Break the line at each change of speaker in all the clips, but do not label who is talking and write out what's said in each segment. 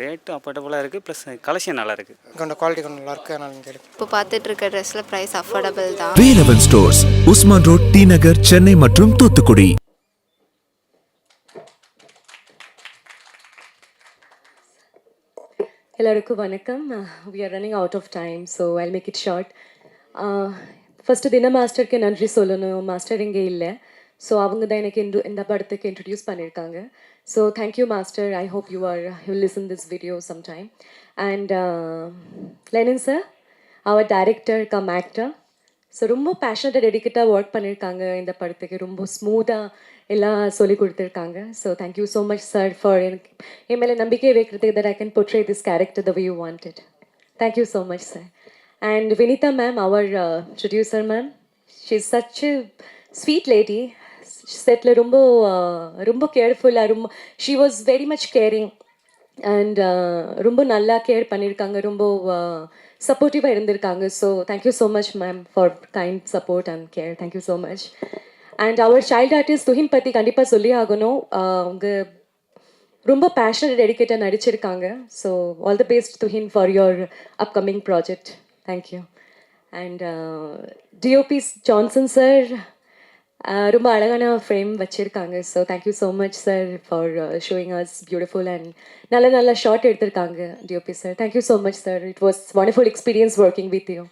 Rate அப்பட்டபுளாக இருக்குது plus collection நல்லா இருக்குது
கொஞ்சம் குவாலிட்டி கொஞ்சம் நல்லா இருக்குது அதனால் எடுக்கும்
இப்போ பார்த்துட்டு இருக்க ட்ரெஸ்ஸில் ப்ரைஸ் அஃபோர்டபுள் தான்.
Velavan stores Usman road T Nagar Chennai மற்றும் தூத்துக்குடி.
எல்லாருக்கும் வணக்கம். We are running out of time so I make it short first தின மாஸ்டருக்கு நன்றி சொல்லணும். மாஸ்டர் இங்கே இல்லை. ஸோ அவங்க தான் எனக்கு இன்று இந்த படத்துக்கு இன்ட்ரடியூஸ் பண்ணியிருக்காங்க so thank you master I hope you are you listen this video some time and Lenin sir our director come actor so ரொம்ப பேஷனட்டாக டெடிக்கேட்டாக ஒர்க் பண்ணியிருக்காங்க இந்த படத்துக்கு ரொம்ப ஸ்மூத்தாக எல்லாம் சொல்லி கொடுத்துருக்காங்க so thank you so much sir for எனக்கு என் மேலே நம்பிக்கை வைக்கிறதுக்கு that I can portray this character the way you wanted thank you so much sir and Vinitha mam our producer mam she is such sweet lady settle ரொம்ப ரொம்ப கேர்ஃபுல்லாக ரொம்ப she was very much caring and ரொம்ப நல்லா care பண்ணியிருக்காங்க ரொம்ப சப்போர்ட்டிவாக இருந்திருக்காங்க. So thank you so much mam for kind support and care thank you so much and our child artist Tuhin பற்றி கண்டிப்பாக சொல்லி ஆகணும். அவங்க ரொம்ப பேஷனட் டெடிக்கேட்டாக நடிச்சிருக்காங்க. So all the best Tuhin for your upcoming project thank you and DOP Johnson sir ரொம்ப அழகான ஃப்ரேம் வச்சுருக்காங்க. So thank you so much sir for showing us beautiful and நல்ல நல்ல ஷார்ட் எடுத்திருக்காங்க DOP sir thank you so much sir it was wonderful experience working with you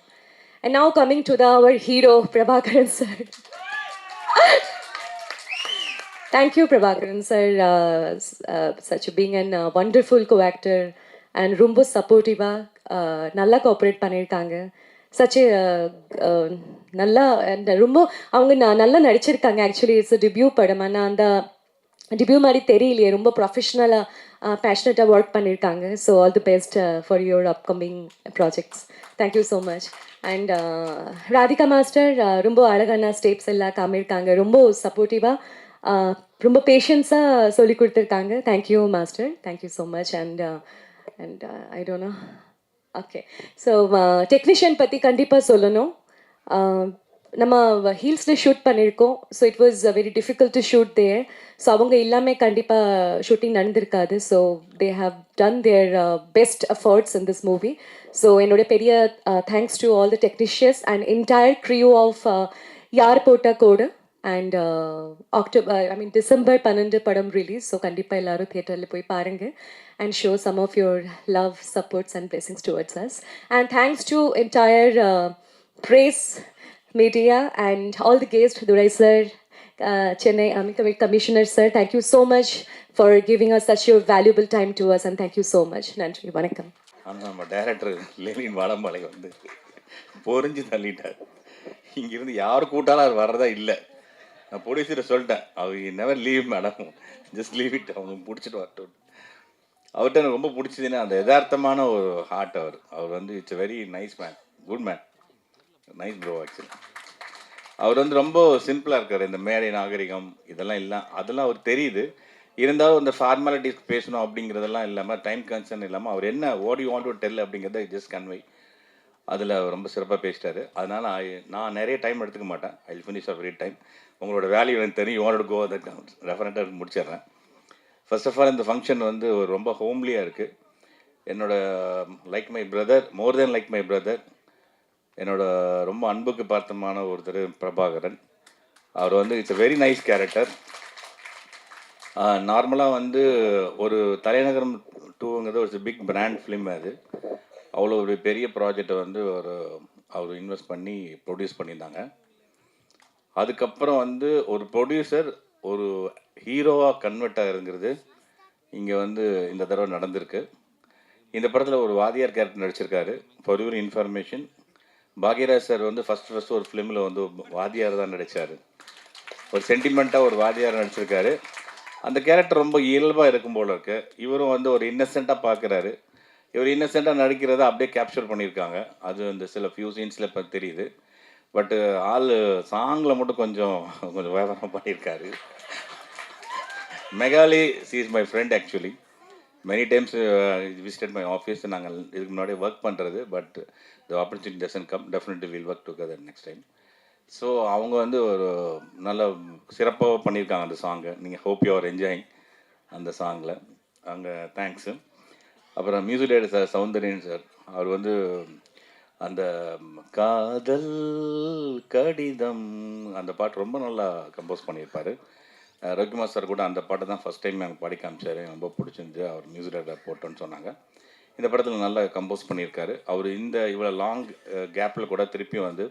and now coming to the our hero Prabhakaran sir Thank you, Prabhakaran sir, uh, s- uh, such being an uh, wonderful co-actor and ரொம்ப சப்போர்ட்டிவாக uh, நல்லா cooperate பண்ணியிருக்காங்க such uh, நல்லா ரொம்ப அவங்க நல்லா நடிச்சிருக்காங்க. Actually it's TPU படம். ஆனால் அந்த டிபியூ மாதிரி தெரியலையே. ரொம்ப ப்ரொஃபஷ்னலாக பேஷனட்டாக ஒர்க் பண்ணியிருக்காங்க so all the best for your upcoming projects thank you so much and Radhika master ரொம்ப அழகான ஸ்டெப்ஸ் எல்லாம் காமியிருக்காங்க. ரொம்ப சப்போர்ட்டிவாக ரொம்ப பேஷன்ஸாக சொல்லி கொடுத்துருக்காங்க. Thank you master thank you so much and and I don't know okay so technician பற்றி கண்டிப்பாக சொல்லணும். Uh, நம்ம ஹீல்ஸில் ஷூட் பண்ணியிருக்கோம் so it was very difficult to shoot there so அவங்க எல்லாமே கண்டிப்பாக ஷூட்டிங் நடந்திருக்காது. So they have done their best efforts in this movie so என்னோட பெரிய thanks to all the technicians and entire crew of யார் போட்ட கோடு? And October I mean December பன்னெண்டு படம் ரிலீஸ் ஸோ கண்டிப்பாக எல்லாரும் தியேட்டரில் போய் பாருங்கள் and show some of your love supports and blessings towards us and thanks to entire press media and all the guest Durai sir uh, Chennai Army Com- Commissioner sir, thank you so much for giving us such your valuable time to us and thank you so much. நன்றி வணக்கம்.
ஆனால் நம்ம director வந்து பொறிஞ்சு தள்ளிட்டார். இங்கிருந்து யார் கூட்டாலும் அவர் வர்றதா இல்லை. நான் ப்ரொடியூசரை சொல்லிட்டேன். அவர் never leave madam just leave it அவங்க பிடிச்சிட்டு வரட்டும். அவர்கிட்ட எனக்கு ரொம்ப பிடிச்சதுன்னா அந்த யதார்த்தமான ஒரு ஹார்ட் அவர். அவர் வந்து it's very nice man good man nice bro actually அவர் வந்து ரொம்ப சிம்பிளாக இருக்கார். இந்த மேடை நாகரிகம் இதெல்லாம் இல்லை. அதெல்லாம் அவர் தெரியுது. இருந்தாலும் இந்த ஃபார்மாலிட்டிஸ் பேசணும் அப்படிங்கிறதெல்லாம் இல்லாமல் டைம் கன்சர்ன் இல்லாமல் அவர் என்ன ஓடி வாண்ட் டு டெல் அப்படிங்கிறத ஜஸ்ட் கன்வை அதில் ரொம்ப சிறப்பாக பேசிட்டாரு. அதனால் நான் நிறைய டைம் எடுத்துக்க மாட்டேன். ஐ ஃபினிஷ் ஆஃப் டைம் உங்களோட வேல்யூ எனக்கு தெரியும். யூ வாண்ட் கோ அதை ரெஃபரண்ட்டாக முடிச்சிடுறேன். ஃபர்ஸ்ட் ஆஃப் ஆல் இந்த ஃபங்க்ஷன் வந்து ஒரு ரொம்ப ஹோம்லியாக இருக்குது என்னோட like my brother more then like my brother என்னோட ரொம்ப அன்புக்கு பார்த்தமான ஒருத்தர் பிரபாகரன். அவர் வந்து it's a very nice character நார்மலாக வந்து ஒரு தலைநகரம் டூங்கிறது ஒரு பிக் பிராண்ட் ஃபிலிம் அது. அவ்வளோ ஒரு பெரிய ப்ராஜெக்டை வந்து ஒரு அவர் இன்வெஸ்ட் பண்ணி ப்ரொடியூஸ் பண்ணியிருந்தாங்க. அதுக்கப்புறம் வந்து ஒரு ப்ரொடியூசர் ஒரு ஹீரோவாக கன்வெர்ட் ஆகிருங்கிறது இங்கே வந்து இந்த தடவை நடந்திருக்கு. இந்த படத்தில் ஒரு வாதியார் கேரக்டர் நடிச்சிருக்காரு for your information Bhagyaraj sir வந்து ஃபஸ்ட் ஃபஸ்ட் ஒரு ஃபிலிமில் வந்து வாதியார் தான் நடித்தார் ஒரு சென்டிமெண்ட்டாக ஒரு வாதியார் நடிச்சிருக்காரு. அந்த கேரக்டர் ரொம்ப இயல்பாக இருக்கும் போல இருக்கு. இவரும் வந்து ஒரு இன்னசென்ட்டாக பார்க்குறாரு இவர் இன்னசென்ட்டாக நடிக்கிறத அப்படியே கேப்சர் பண்ணியிருக்காங்க. அது அந்த சில ஃபியூ சீன்ஸில் இப்போ தெரியுது. பட்டு ஆள் சாங்கில் மட்டும் கொஞ்சம் கொஞ்சம் விவரம் பண்ணியிருக்காரு. Megali she is my friend actually many times visited my office நாங்கள் இதுக்கு முன்னாடி ஒர்க் பண்ணுறது but the opportunity doesn't come definitely will work together next time so அவங்க வந்து ஒரு நல்ல சிறப்பாக பண்ணியிருக்காங்க அந்த சாங்கை நீங்கள் ஹோப் யூ ஆர் என்ஜாயிங் அந்த சாங்கில் அங்கே தேங்க்ஸு அப்புறம் music director sir Soundariyan sir அவர் வந்து அந்த காதல் கடிதம் அந்த பாட்டு ரொம்ப நல்லா கம்போஸ் பண்ணியிருப்பார். ரவிக்குமார் சார் கூட அந்த பாட்டை தான் ஃபஸ்ட் டைம் எனக்கு பாடி காமிச்சார். ரொம்ப பிடிச்சிருந்து அவர் மியூசிக் டைரக்டர் போட்டோன்னு சொன்னாங்க. இந்த படத்தில் நல்லா கம்போஸ் பண்ணியிருக்காரு. அவர் இந்த இவ்வளோ லாங் கேப்பில் கூட திருப்பி வந்து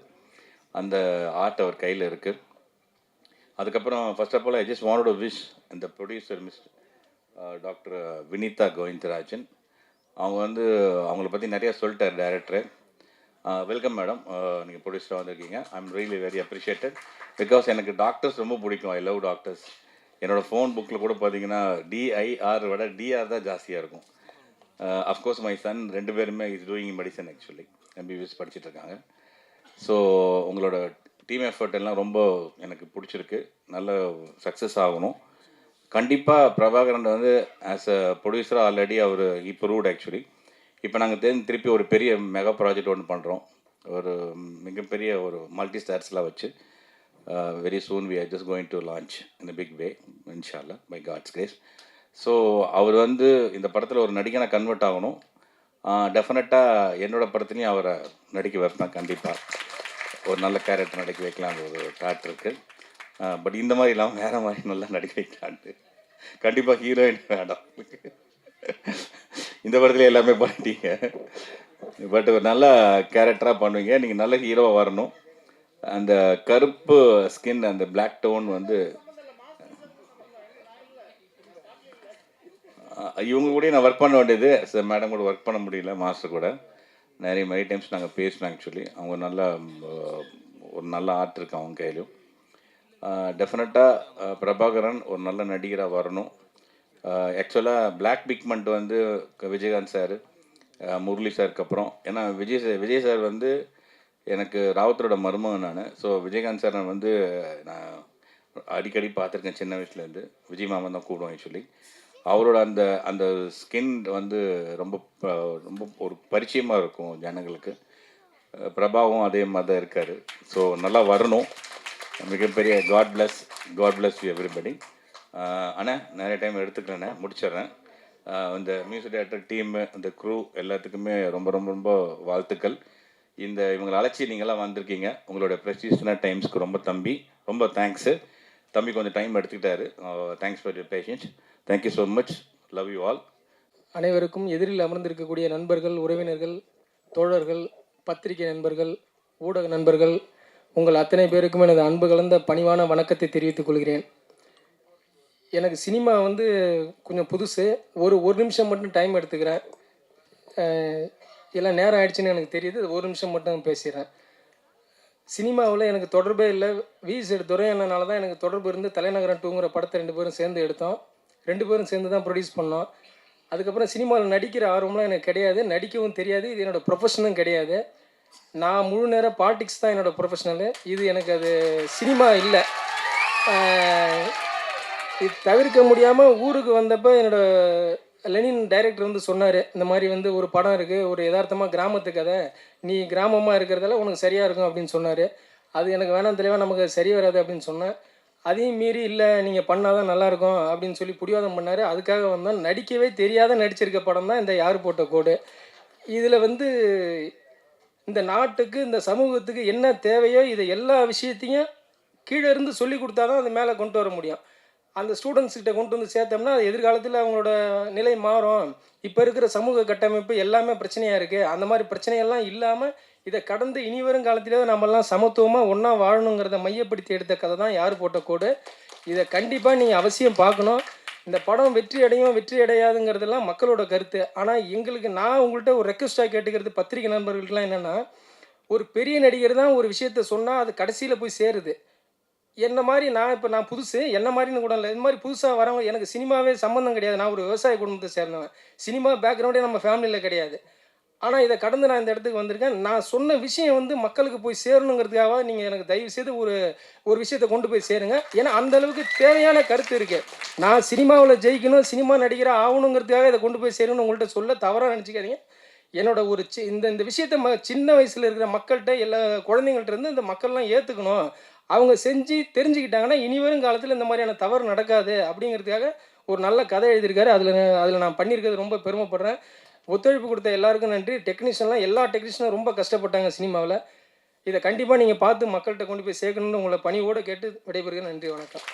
அந்த ஆர்ட் அவர் கையில் இருக்குது அதுக்கப்புறம் first of all I just wanted wish இந்த producer miss doctor Vinitha Govindarajan. அவங்க வந்து அவங்கள பற்றி நிறையா சொல்லிட்டார் டேரக்டரு வெல்கம் மேடம். நீங்கள் ப்ரொடியூசராக வந்திருக்கீங்க. I am really very appreciated because எனக்கு டாக்டர்ஸ் ரொம்ப பிடிக்கும். ஐ லவ் டாக்டர்ஸ் என்னோடய ஃபோன் புக்கில் கூட பார்த்தீங்கன்னா டிஐஆர் விட டிஆர் தான் ஜாஸ்தியாக இருக்கும். அஃப்கோர்ஸ் மை சன் ரெண்டு பேருமே is doing medicine actually MBBS படிச்சுட்டு இருக்காங்க. ஸோ உங்களோட டீம் எஃபர்ட் எல்லாம் ரொம்ப எனக்கு பிடிச்சிருக்கு. நல்ல சக்ஸஸ் ஆகணும். கண்டிப்பாக பிரபாகரன் வந்து ஆஸ் அ ப்ரொடியூசராக ஆல்ரெடி அவர் இப்போ ரூட் ஆக்சுவலி இப்போ நாங்கள் தெரிஞ்சு திருப்பி ஒரு பெரிய மெகா ப்ராஜெக்ட் ஒன்று பண்ணுறோம் ஒரு மிகப்பெரிய ஒரு மல்டி ஸ்டார்ஸ்லாம் வச்சு very soon we are just going to launch in big way இன்ஷால்லா பை காட்ஸ் கிரேஸ் ஸோ அவர் வந்து இந்த படத்தில் ஒரு நடிகனை கன்வெர்ட் ஆகணும். டெஃபினட்டாக என்னோட படத்துலையும் அவரை நடிக்க வைப்பேன் கண்டிப்பாக ஒரு நல்ல கேரக்டர் நடிக்க வைக்கலாம் ஒரு தாட் இருக்குது பட் இந்த மாதிரி இல்லாமல் வேறு மாதிரி நல்லா நடிக்க வைக்கலான்ட்டு கண்டிப்பாக ஹீரோயின் வேண்டாம் இந்த படத்துல எல்லாமே பண்ணிட்டீங்க. பட் ஒரு நல்ல கேரக்டராக பண்ணுவீங்க. நீங்கள் நல்ல ஹீரோவாக வரணும். அந்த கருப்பு ஸ்கின் அந்த பிளாக் டோன் வந்து இவங்க கூட நான் ஒர்க் பண்ண வேண்டியது. சார் மேடம் கூட ஒர்க் பண்ண முடியல மாஸ்டர் கூட. நிறைய மெரி டைம்ஸ் நாங்கள் பேசினோம் ஆக்சுவலி அவங்க நல்ல ஒரு நல்ல ஆர்ட் இருக்கு அவங்க கையிலும் டெஃபினட்டாக பிரபாகரன் ஒரு நல்ல நடிகராக வரணும். ஆக்சுவலாக பிளாக் பிக்மெண்ட் வந்து விஜயகாந்த் சார் முரளி சாருக்கு அப்புறம். ஏன்னா விஜய் சார் விஜய் சார் வந்து எனக்கு ராவத்தரோட மருமகன் நான். ஸோ விஜயகாந்த் சார் நான் வந்து நான் அடிக்கடி பார்த்துருக்கேன் சின்ன வயசுலேருந்து விஜய் மாமன் தான் கூடுவோம் ஆக்சுவலி அவரோட அந்த அந்த ஸ்கின் வந்து ரொம்ப ரொம்ப ஒரு பரிச்சயமாக இருக்கும் ஜனங்களுக்கு. பிரபாவும் அதே மாதிரி தான் இருக்கார். ஸோ நல்லா வரணும். மிகப்பெரிய God bless God bless everybody அண்ணா நிறைய டைம் எடுத்துக்கிறேண்ணே முடிச்சிடுறேன். இந்த மியூசிக் டேரக்டர் டீமு இந்த க்ரூ எல்லாத்துக்குமே ரொம்ப ரொம்ப ரொம்ப வாழ்த்துக்கள். இந்த இவங்களை அழைச்சி நீங்களாம் வந்திருக்கீங்க. உங்களோட ப்ரெஸ்டீஸ்னா டைம்ஸ்க்கு ரொம்ப தம்பி. ரொம்ப தேங்க்ஸு தம்பி கொஞ்சம் time எடுத்துக்கிட்டாரு. Thanks for your patience thank you so much love you all
அனைவருக்கும் எதிரில் அமர்ந்திருக்கக்கூடிய நண்பர்கள் உறவினர்கள் தோழர்கள் பத்திரிகை நண்பர்கள் ஊடக நண்பர்கள் உங்கள் அத்தனை பேருக்கும் எனது அன்பு கலந்த பணிவான வணக்கத்தை தெரிவித்துக் கொள்கிறேன். எனக்கு சினிமா வந்து கொஞ்சம் புதுசு. ஒரு ஒரு நிமிஷம் மட்டும் டைம் எடுத்துக்கிறேன். எல்லாம் நேரம் ஆயிடுச்சுன்னு எனக்கு தெரியுது. ஒரு நிமிஷம் மட்டும் பேசிடுறேன். சினிமாவில் எனக்கு தொடர்பே இல்லை. வி துறை துரையண்ணனால தான் எனக்கு தொடர்பு இருந்து தலைநகரம் டூங்கிற படத்தை ரெண்டு பேரும் சேர்ந்து எடுத்தோம். ரெண்டு பேரும் சேர்ந்து தான் ப்ரொடியூஸ் பண்ணோம். அதுக்கப்புறம் சினிமாவில் நடிக்கிற ஆர்வம்லாம் எனக்கு கிடையாது. நடிக்கவும் தெரியாது. இது என்னோடய ப்ரொஃபஷனும் கிடையாது. நான் முழு நேரம் பாலிடிக்ஸ் தான் என்னோடய ப்ரொஃபஷனலு இது எனக்கு அது சினிமா இல்லை. இது தவிர்க்க முடியாமல் ஊருக்கு வந்தப்போ என்னோடய லெனின் டைரக்டர் வந்து சொன்னார் இந்த மாதிரி வந்து ஒரு படம் இருக்குது ஒரு யதார்த்தமாக கிராமத்து கதை நீ கிராமமாக இருக்கிறதால உனக்கு சரியாக இருக்கும் அப்படின்னு சொன்னார். அது எனக்கு வேணாம் தெளிவாக நமக்கு சரி வராது அப்படின்னு சொன்னேன். அதையும் மீறி இல்லை நீங்கள் பண்ணால் தான் நல்லாயிருக்கும் அப்படின்னு சொல்லி பிடிவாதம் பண்ணார். அதுக்காக வந்தோம் நடிக்கவே தெரியாத நடிச்சிருக்க படம் தான் இந்த யார் போட்ட கோடு. இதில் வந்து இந்த நாட்டுக்கு இந்த சமூகத்துக்கு என்ன தேவையோ இதை எல்லா விஷயத்தையும் கீழே இருந்து சொல்லி கொடுத்தா தான் அது மேலே கொண்டு வர முடியும். அந்த ஸ்டூடெண்ட்ஸ்கிட்ட கொண்டு வந்து சேர்த்தோம்னா அது எதிர்காலத்தில் அவங்களோட நிலை மாறும். இப்போ இருக்கிற சமூக கட்டமைப்பு எல்லாமே பிரச்சனையாக இருக்குது அந்த மாதிரி பிரச்சனையெல்லாம் இல்லாமல் இதை கடந்து இனி வரும் காலத்திலேயே நம்மெல்லாம் சமத்துவமாக ஒன்றா வாழணுங்கிறத மையப்படுத்தி எடுத்த கதை தான் யார் போட்ட கோடு. இதை கண்டிப்பாக நீங்கள் அவசியம் பார்க்கணும். இந்த படம் வெற்றி அடையும் வெற்றி அடையாதுங்கிறதெல்லாம் மக்களோட கருத்து. ஆனால் எங்களுக்கு நான் உங்கள்கிட்ட ஒரு ரெக்வஸ்ட்டாக கேட்டுக்கிறது பத்திரிகை நண்பர்களுக்கெல்லாம் என்னென்னா ஒரு பெரிய நடிகர் தான் ஒரு விஷயத்த சொன்னால் அது கடைசியில் போய் சேருது. என்ன மாதிரி நான் இப்போ நான் புதுசு என்ன மாதிரின்னு கூட இல்லை. இந்த மாதிரி புதுசாக வரவங்க எனக்கு சினிமாவே சம்மந்தம் கிடையாது. நான் ஒரு விவசாய குடும்பத்தை சேர்ந்தவன். சினிமா பேக்ரவுண்டே நம்ம ஃபேமிலியில் கிடையாது. ஆனால் இதை கடந்து நான் இந்த இடத்துக்கு வந்திருக்கேன். நான் சொன்ன விஷயம் வந்து மக்களுக்கு போய் சேரணுங்கிறதுக்காக நீங்கள் எனக்கு தயவு செய்து ஒரு ஒரு விஷயத்தை கொண்டு போய் சேருங்க. ஏன்னா அந்த அளவுக்கு தேவையான கருத்து இருக்குது நான் சினிமாவில் ஜெயிக்கணும் சினிமா நடிகர ஆகணுங்கிறதுக்காக இதை கொண்டு போய் சேரணும்னு உங்கள்கிட்ட சொல்ல தவறாக நினச்சிக்காதீங்க. என்னோட ஒரு சி இந்த இந்த விஷயத்த ம சின்ன வயசில் இருக்கிற மக்கள்கிட்ட எல்லா குழந்தைங்கள்ட்ட இருந்து இந்த மக்கள்லாம் ஏற்றுக்கணும் அவங்க செஞ்சு தெரிஞ்சுக்கிட்டாங்கன்னா இனி வரும் காலத்தில் இந்த மாதிரியான தவறு நடக்காது அப்படிங்கிறதுக்காக ஒரு நல்ல கதை எழுதியிருக்காரு. அதில் அதில் நான் பண்ணியிருக்கிறது ரொம்ப பெருமைப்படுறேன். ஒத்துழைப்பு கொடுத்த எல்லாருக்கும் நன்றி. டெக்னீஷியன்லாம் எல்லா டெக்னீஷியனும் ரொம்ப கஷ்டப்பட்டாங்க சினிமாவில். இதை கண்டிப்பாக நீங்கள் பார்த்து மக்கள்கிட்ட கொண்டு போய் சேர்க்கணும்னு உங்களை பணியோடு கேட்டு விடைபெறுகிறேன். நன்றி வணக்கம்.